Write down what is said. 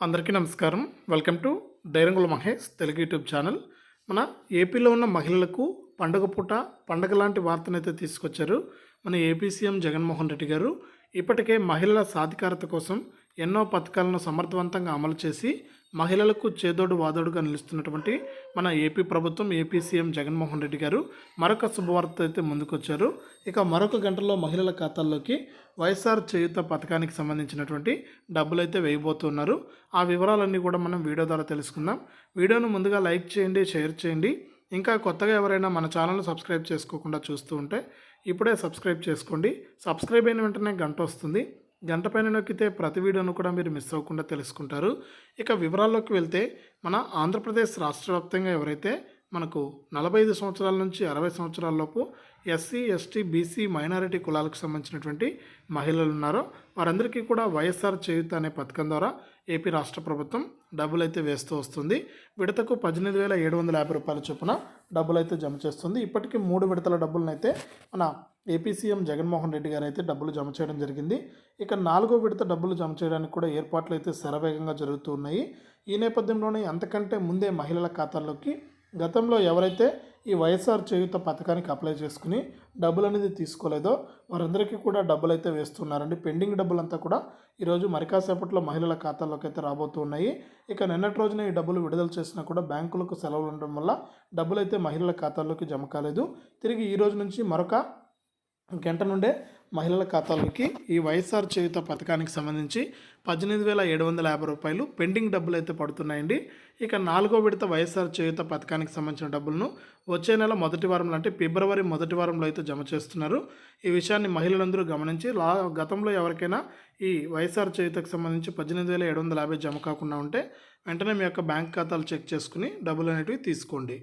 అందరికీ నమస్కారం. Welcome to డైరంగుల మహేష్ తెలుగు యూట్యూబ్ ఛానల్. మన ఏపీలో ఉన్న మహిళలకు పండగ పూట పండగ లాంటి వార్తనైతే తీసుకొచ్చారు మన ఏపీ సీఎం జగన్మోహన్ రెడ్డి గారు. ఇప్పటికే మహిళల సాధికారత కోసం ఎన్నో పథకాలను సమర్థవంతంగా అమలు చేసి మహిళలకు చేదోడు వాదోడుగా నిలుస్తున్నటువంటి మన ఏపీ ప్రభుత్వం ఏపీ సీఎం జగన్మోహన్ రెడ్డి గారు మరొక శుభవార్త అయితే ముందుకొచ్చారు. ఇక మరొక గంటలో మహిళల ఖాతాల్లోకి వైఎస్ఆర్ చేయుత పథకానికి సంబంధించినటువంటి డబ్బులు అయితే వేయబోతున్నారు ఆ వివరాలన్నీ కూడా మనం వీడియో ద్వారా తెలుసుకుందాం. వీడియోను ముందుగా లైక్ చేయండి షేర్ చేయండి. ఇంకా కొత్తగా ఎవరైనా మన ఛానల్ను సబ్స్క్రైబ్ చేసుకోకుండా చూస్తూ ఉంటే ఇప్పుడే సబ్స్క్రైబ్ చేసుకోండి. సబ్స్క్రైబ్ అయిన వెంటనే గంట వస్తుంది. గంట పైన నొక్కితే ప్రతి వీడియోను కూడా మీరు మిస్ అవ్వకుండా తెలుసుకుంటారు. ఇక వివరాల్లోకి వెళ్తే మన ఆంధ్రప్రదేశ్ రాష్ట్ర ఎవరైతే మనకు నలభై ఐదు సంవత్సరాల నుంచి అరవై సంవత్సరాల లోపు ఎస్సీ ఎస్టీ బీసీ మైనారిటీ కులాలకు సంబంధించినటువంటి మహిళలు ఉన్నారో వారందరికీ కూడా వైఎస్ఆర్ చేయుత అనే పథకం ద్వారా ఏపీ రాష్ట్ర ప్రభుత్వం డబ్బులు అయితే వేస్తూ వస్తుంది. విడతకు పద్దెనిమిది వేల ఏడు వందల యాభై రూపాయల చొప్పున డబ్బులు అయితే జమ చేస్తుంది. ఇప్పటికీ మూడు విడతల డబ్బులను అయితే మన ఏపీ సీఎం జగన్మోహన్ రెడ్డి గారు అయితే డబ్బులు జమ చేయడం జరిగింది. ఇక నాలుగో విడత డబ్బులు జమ చేయడానికి కూడా ఏర్పాట్లు అయితే శరవేగంగా జరుగుతూ ఉన్నాయి. ఈ నేపథ్యంలోనే అంతకంటే ముందే మహిళల ఖాతాల్లోకి గతంలో ఎవరైతే ఈ వైఎస్ఆర్ చేయుత పథకానికి అప్లై చేసుకుని డబ్బులు అనేది తీసుకోలేదో వారందరికీ కూడా డబ్బులు అయితే వేస్తున్నారండి. పెండింగ్ డబ్బులంతా కూడా ఈరోజు మరికాసేపట్లో మహిళల ఖాతాల్లోకి అయితే రాబోతున్నాయి ఇక నిన్నటి రోజున ఈ డబ్బులు విడుదల చేసినా కూడా బ్యాంకులకు సెలవులు ఉండడం వల్ల డబ్బులు అయితే మహిళల ఖాతాల్లోకి జమ కాలేదు. తిరిగి ఈ రోజు నుంచి మరొక గంట నుండే మహిళల ఖాతాలోకి ఈ వైఎస్ఆర్ చేయుత పథకానికి సంబంధించి పద్దెనిమిది వేల ఏడు వందల యాభై రూపాయలు పెండింగ్ డబ్బులు అయితే పడుతున్నాయండి. ఇక నాలుగో విడత వైఎస్ఆర్ చేయుత పథకానికి సంబంధించిన డబ్బులను వచ్చే నెల మొదటి వారంలో అంటే ఫిబ్రవరి మొదటి వారంలో అయితే జమ చేస్తున్నారు. ఈ విషయాన్ని మహిళలందరూ గమనించి లా గతంలో ఎవరికైనా ఈ వైఎస్ఆర్ చేయుతకు సంబంధించి పద్దెనిమిది వేల ఏడు వందల యాభై జమ కాకుండా ఉంటే వెంటనే మీ యొక్క బ్యాంక్ ఖాతాలు చెక్ చేసుకుని డబ్బులు అనేటివి తీసుకోండి.